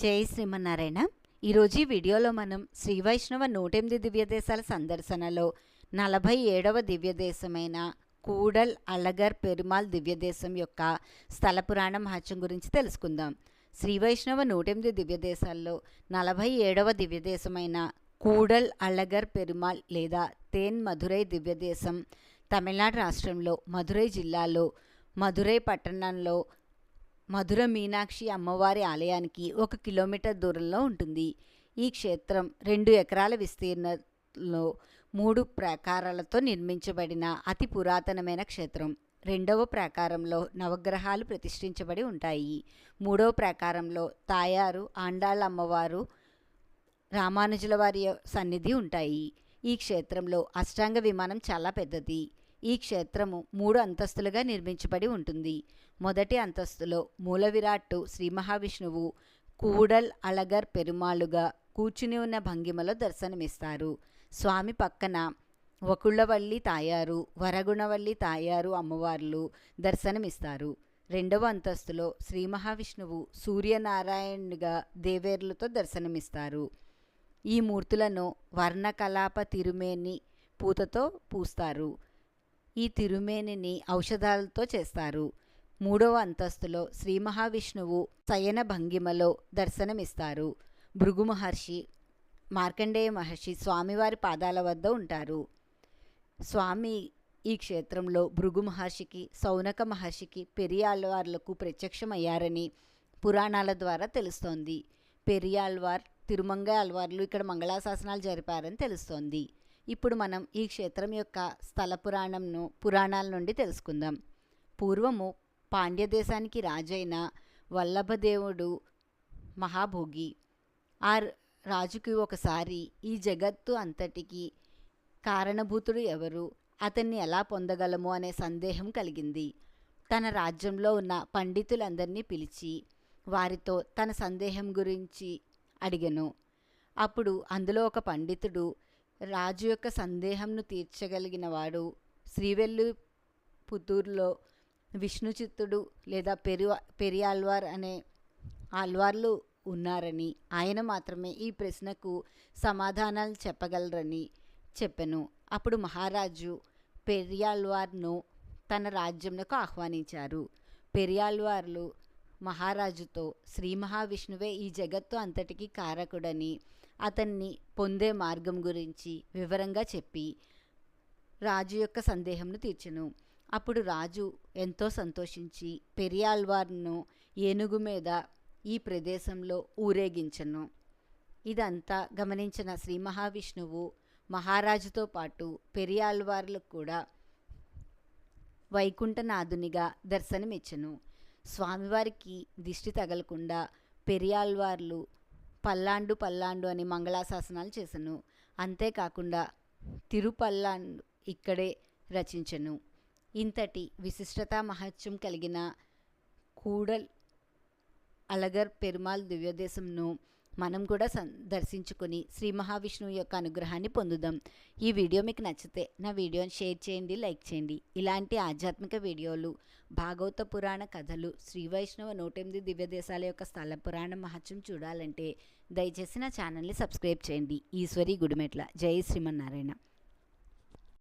జై శ్రీమన్నారాయణ. ఈరోజు ఈ వీడియోలో మనం శ్రీ వైష్ణవ నూటెనిమిది దివ్యదేశాల సందర్శనలో నలభై ఏడవ దివ్యదేశమైన కూడల్ అలగర్ పెరుమాల్ దివ్యదేశం యొక్క స్థల పురాణ మహత్యం గురించి తెలుసుకుందాం. శ్రీ వైష్ణవ నూటెనిమిది దివ్యదేశాల్లో నలభై ఏడవ దివ్యదేశమైన కూడల్ అళగర్ పెరుమాల్ లేదా తేన్ మధురై దివ్యదేశం తమిళనాడు రాష్ట్రంలో మధురై జిల్లాలో మధురై పట్టణంలో మధుర మీనాక్షి అమ్మవారి ఆలయానికి ఒక కిలోమీటర్ దూరంలో ఉంటుంది. ఈ క్షేత్రం రెండు ఎకరాల విస్తీర్ణంలో మూడు ప్రాకారాలతో నిర్మించబడిన అతి పురాతనమైన క్షేత్రం. రెండవ ప్రాకారంలో నవగ్రహాలు ప్రతిష్ఠించబడి ఉంటాయి. మూడవ ప్రాకారంలో తాయారు ఆండాళ్ళ అమ్మవారు రామానుజుల వారి సన్నిధి ఉంటాయి. ఈ క్షేత్రంలో అష్టాంగ విమానం చాలా పెద్దది. ఈ క్షేత్రము మూడు అంతస్తులుగా నిర్మించబడి ఉంటుంది. మొదటి అంతస్తులో మూల విరాట్టు శ్రీ మహావిష్ణువు కూడల్ అళగర్ పెరుమాళుగా కూర్చుని ఉన్న భంగిమలో దర్శనమిస్తారు. స్వామి పక్కన వకుళ్ళవల్లి తాయారు వరగుణవల్లి తాయారు అమ్మవార్లు దర్శనమిస్తారు. రెండవ అంతస్తులో శ్రీ మహావిష్ణువు సూర్యనారాయణుగా దేవేర్లతో దర్శనమిస్తారు. ఈ మూర్తులను వర్ణకలాప తిరుమేని పూతతో పూస్తారు. ఈ తిరుమేనిని ఔషధాలతో చేస్తారు. మూడవ అంతస్తులో శ్రీ మహావిష్ణువు శయన భంగిమలో దర్శనమిస్తారు. భృగు మహర్షి మార్కండేయ మహర్షి స్వామివారి పాదాల వద్ద ఉంటారు. స్వామి ఈ క్షేత్రంలో భృగు మహర్షికి సౌనక మహర్షికి పెరియాళ్వార్లకు ప్రత్యక్షమయ్యారని పురాణాల ద్వారా తెలుస్తోంది. పెరియాళ్వార్ తిరుమంగ అల్వార్లు ఇక్కడ మంగళాశాసనాలు జరిపారని తెలుస్తోంది. ఇప్పుడు మనం ఈ క్షేత్రం యొక్క స్థల పురాణంను పురాణాల నుండి తెలుసుకుందాం. పూర్వము పాండ్యదేశానికి రాజైన వల్లభదేవుడు మహాభోగి. ఆ రాజుకి ఒకసారి ఈ జగత్తు అంతటికి కారణభూతుడు ఎవరు అతన్ని ఎలా పొందగలము అనే సందేహం కలిగింది. తన రాజ్యంలో ఉన్న పండితులందరినీ పిలిచి వారితో తన సందేహం గురించి అడిగను. అప్పుడు అందులో ఒక పండితుడు రాజు యొక్క సందేహంను తీర్చగలిగిన వాడు శ్రీవెల్లు పుత్తూరులో విష్ణుచిత్తుడు లేదా పెరి పెరియాల్వార్ అనే ఆల్వార్లు ఉన్నారని ఆయన మాత్రమే ఈ ప్రశ్నకు సమాధానాలు చెప్పగలరని చెప్పెను. అప్పుడు మహారాజు పెరియాల్వార్ను తన రాజ్యంకు ఆహ్వానించారు. పెరియాల్వార్లు మహారాజుతో శ్రీ మహావిష్ణువే ఈ జగత్తు అంతటికి కారకుడని అతన్ని పొందే మార్గం గురించి వివరంగా చెప్పి రాజు యొక్క సందేహంను తీర్చెను. అప్పుడు రాజు ఎంతో సంతోషించి పెరియాల్వార్ను ఏనుగు మీద ఈ ప్రదేశంలో ఊరేగించను. ఇదంతా గమనించిన శ్రీ మహావిష్ణువు మహారాజుతో పాటు పెరియాల్వార్లకు కూడా వైకుంఠనాథునిగా దర్శనమిచ్చను. స్వామివారికి దిష్టి తగలకుండా పెరియాల్వార్లు పల్లాండు పల్లాండు అని మంగళాశాసనాలు చేశాను అంతేకాకుండా తిరుపల్లాండు ఇక్కడే రచించను. ఇంతటి విశిష్టత మహత్యం కలిగిన కూడల్ అలగర్ పెరుమాల్ దివ్యదేశంను మనం కూడా దర్శించుకుని దర్శించుకొని శ్రీ మహావిష్ణువు యొక్క అనుగ్రహాన్ని పొందుదాం. ఈ వీడియో మీకు నచ్చితే నా వీడియోని షేర్ చేయండి లైక్ చేయండి. ఇలాంటి ఆధ్యాత్మిక వీడియోలు భాగవత పురాణ కథలు శ్రీ వైష్ణవ నూటెనిమిది దివ్యదేశాల యొక్క స్థల పురాణ మహత్యం చూడాలంటే దయచేసి నా ఛానల్ని సబ్స్క్రైబ్ చేయండి. ఈశ్వరి గుడిమెట్ల. జై శ్రీమన్నారాయణ.